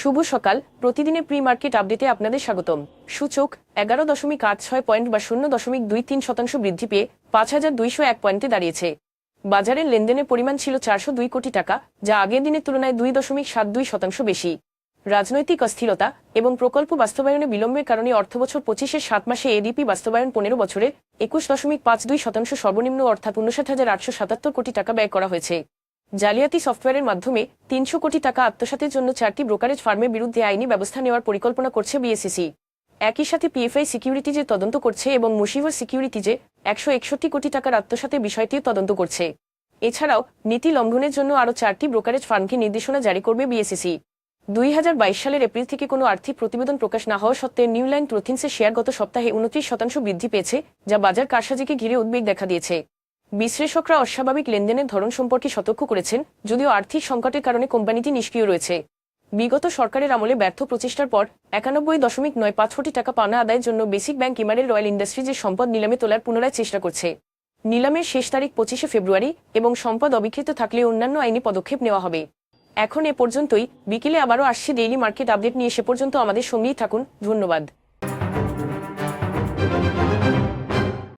শুভ সকাল। প্রতিদিনের pre market আপডেটে আপনাদের স্বাগতম। সূচক এগারো দশমিক আট ছয় পয়েন্ট বা শূন্য দশমিক দুই তিন শতাংশ বৃদ্ধি পেয়ে পাঁচ হাজার দুইশো এক পয়েন্টে দাঁড়িয়েছে। বাজারের লেনদেনের পরিমাণ ছিল চারশো দুই কোটি টাকা, যা আগের দিনের তুলনায় দুই দশমিক সাত দুই শতাংশ বেশি। রাজনৈতিক অস্থিরতা এবং প্রকল্প বাস্তবায়নে বিলম্বের কারণে অর্থবছর পঁচিশের সাত মাসে এডিপি বাস্তবায়ন পনেরো বছরে একুশ দশমিক পাঁচ দুই শতাংশ সর্বনিম্ন অর্থাৎ উনষাট হাজার আটশো সাতাত্তর কোটি টাকা ব্যয় করা হয়েছে। জালিয়াতি সফটওয়্যারের মাধ্যমে তিনশো কোটি টাকা আত্মসাতের জন্য চারটি ব্রোকারেজ ফার্মের বিরুদ্ধে আইনি ব্যবস্থা নেওয়ার পরিকল্পনা করছে বিএসসিসি একই সাথে পিএফআই সিকিউরিটিজে তদন্ত করছে এবং মুশিভার সিকিউরিটিজে একশো একষট্টি কোটি টাকার আত্মসাতের বিষয়টিও তদন্ত করছে। এছাড়াও নীতি লঙ্ঘনের জন্য আরও চারটি ব্রোকারেজ ফার্মকে নির্দেশনা জারি করবে বিএসসিসি দুই হাজার বাইশ সালের এপ্রিল থেকে কোনো আর্থিক প্রতিবেদন প্রকাশ না হওয়া সত্ত্বে নিউল্যান্ড প্রথিন্সের শেয়ার গত সপ্তাহে উনত্রিশ শতাংশ বৃদ্ধি পেয়েছে, যা বাজার কারসাজিকে ঘিরে উদ্বেগ দেখা দিয়েছে। বিশ্লেষকরা অস্বাভাবিক লেনদেনের ধরন সম্পর্কে সতর্ক করেছেন, যদিও আর্থিক সংকটের কারণে কোম্পানিটি নিষ্ক্রিয় রয়েছে। বিগত সরকারের আমলে ব্যর্থ প্রচেষ্টার পর একানব্বই দশমিক নয় পাঁচ কোটি টাকা পাওনা আদায়ের জন্য বেসিক ব্যাংক ইমারেল রয়্যাল ইন্ডাস্ট্রিজের সম্পদ নিলামে তোলার পুনরায় চেষ্টা করছে। নিলামের শেষ তারিখ পঁচিশে ফেব্রুয়ারি এবং সম্পদ অবিকৃত থাকলে অন্যান্য আইনি পদক্ষেপ নেওয়া হবে। এখন এ পর্যন্তই, বিকেলে আবারও আসছে ডেইলি মার্কেট আপডেট নিয়ে সে পর্যন্ত আমাদের সঙ্গেই থাকুন, ধন্যবাদ।